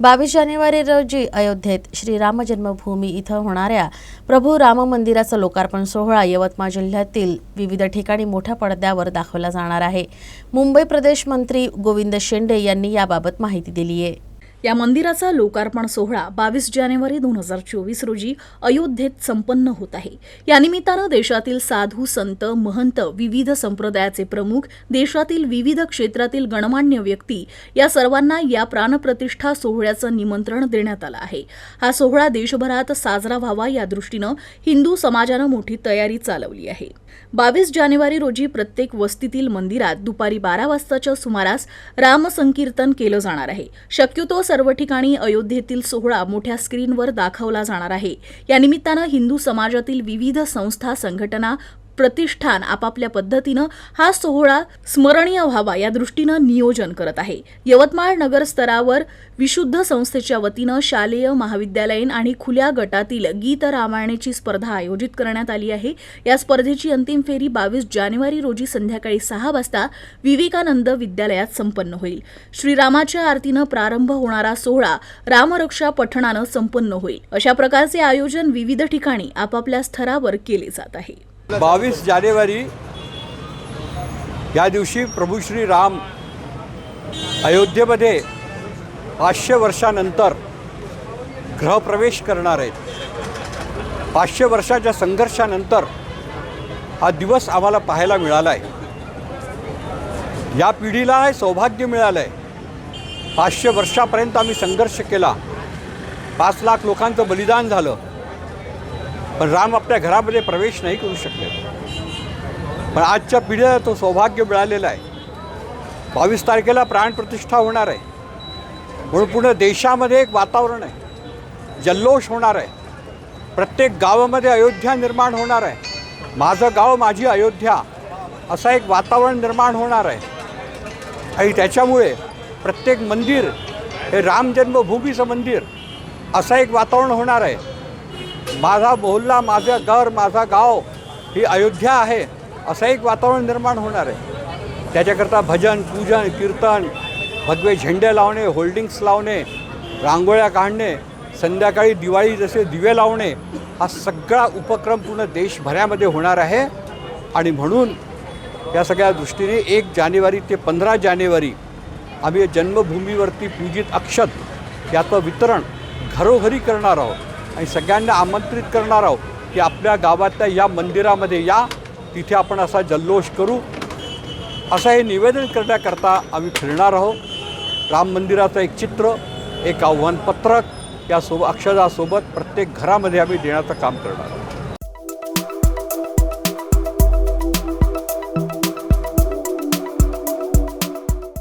बावीस जानेवारी रोजी अयोध्येत श्रीराम जन्मभूमी इथं होणाऱ्या प्रभू राम मंदिराचा लोकार्पण सोहळा यवतमाळ जिल्ह्यातील विविध ठिकाणी मोठ्या पडद्यावर दाखवला जाणार आहे. मुंबई प्रदेश मंत्री गोविंद शेंडे यांनी याबाबत माहिती दिली आहे या मंदिराचा लोकार्पण सोहळा बावीस जानेवारी दोन हजार चोवीस रोजी अयोध्येत संपन्न होत आहे. या निमित्तानं देशातील साधू संत महंत विविध संप्रदायाचे प्रमुख देशातील विविध क्षेत्रातील गणमान्य व्यक्ती या सर्वांना या प्राणप्रतिष्ठा सोहळ्याचं निमंत्रण देण्यात आलं आहे. हा सोहळा देशभरात साजरा व्हावा या दृष्टीनं हिंदू समाजानं मोठी तयारी चालवली आहे. बावीस जानेवारी रोजी प्रत्येक वस्तीतील मंदिरात दुपारी बारा वाजताच्या सुमारास रामसंकीर्तन केलं जाणार आहे. शक्यतो सर्व ठिकाणी अयोध्येतील सोहळा मोठ्या स्क्रीनवर दाखवला जाणार आहे. या निमित्तानं हिंदू समाजातील विविध संस्था संघटना प्रतिष्ठान आपापल्या पद्धतीनं हा सोहळा स्मरणीय व्हावा या दृष्टीनं नियोजन करत आहे. यवतमाळ नगर स्तरावर विशुद्ध संस्थेच्या वतीनं शालेय महाविद्यालयीन आणि खुल्या गटातील गीत रामायणाची स्पर्धा आयोजित करण्यात आली आहे. या स्पर्धेची अंतिम फेरी बावीस जानेवारी रोजी संध्याकाळी सहा वाजता विवेकानंद विद्यालयात संपन्न होईल. श्रीरामाच्या आरतीनं प्रारंभ होणारा सोहळा रामरक्षा पठणानं संपन्न होईल. अशा प्रकारचे आयोजन विविध ठिकाणी आपापल्या स्तरावर केले जात आहे. बावीस जानेवारी या दिवशी प्रभू श्री राम अयोध्येमध्ये पाचशे वर्षानंतर गृहप्रवेश करणार आहेत. पाचशे वर्षाच्या संघर्षानंतर हा दिवस आम्हाला पाहायला मिळाला आहे. या पिढीला हे सौभाग्य मिळालं आहे. पाचशे वर्षापर्यंत आम्ही संघर्ष केला. पाच लाख लोकांचं बलिदान झालं. पण राम आपल्या घरामध्ये प्रवेश नाही करू शकले. पण आजच्या पिढीला तो सौभाग्य मिळालेला आहे. बावीस तारखेला प्राणप्रतिष्ठा होणार आहे. म्हणून पूर्ण देशामध्ये एक वातावरण आहे. जल्लोष होणार आहे. प्रत्येक गावामध्ये अयोध्या निर्माण होणार आहे. माझं गाव माझी अयोध्या असं एक वातावरण निर्माण होणार आहे. आणि त्याच्यामुळे प्रत्येक मंदिर हे राम जन्मभूमीचं मंदिर असं एक वातावरण होणार आहे. माझा मोहल्ला माझं घर माझा गाव ही अयोध्या आहे. असं एक वातावरण निर्माण होणार आहे. त्याच्याकरता भजन पूजन कीर्तन भगवे झेंडे लावणे होल्डिंग्स लावणे रांगोळ्या काढणे संध्याकाळी दिवाळी जसे दिवे लावणे हा सगळा उपक्रम पूर्ण देशभरामध्ये होणार आहे. आणि म्हणून या सगळ्या दृष्टीने एक जानेवारी ते पंधरा जानेवारी आम्ही जन्मभूमीवरती पूजित अक्षत याचं वितरण घरोघरी करणार आहोत. आणि सगळ्यांना आमंत्रित करणार आहोत की आपल्या गावातल्या या मंदिरामध्ये या तिथे आपण असा जल्लोष करू. असं हे निवेदन करण्याकरता आम्ही फिरणार आहोत. राम मंदिराचं एक चित्र एक आव्हानपत्रक या सोब अक्षरासोबत प्रत्येक घरामध्ये आम्ही देण्याचं काम करणार आहोत.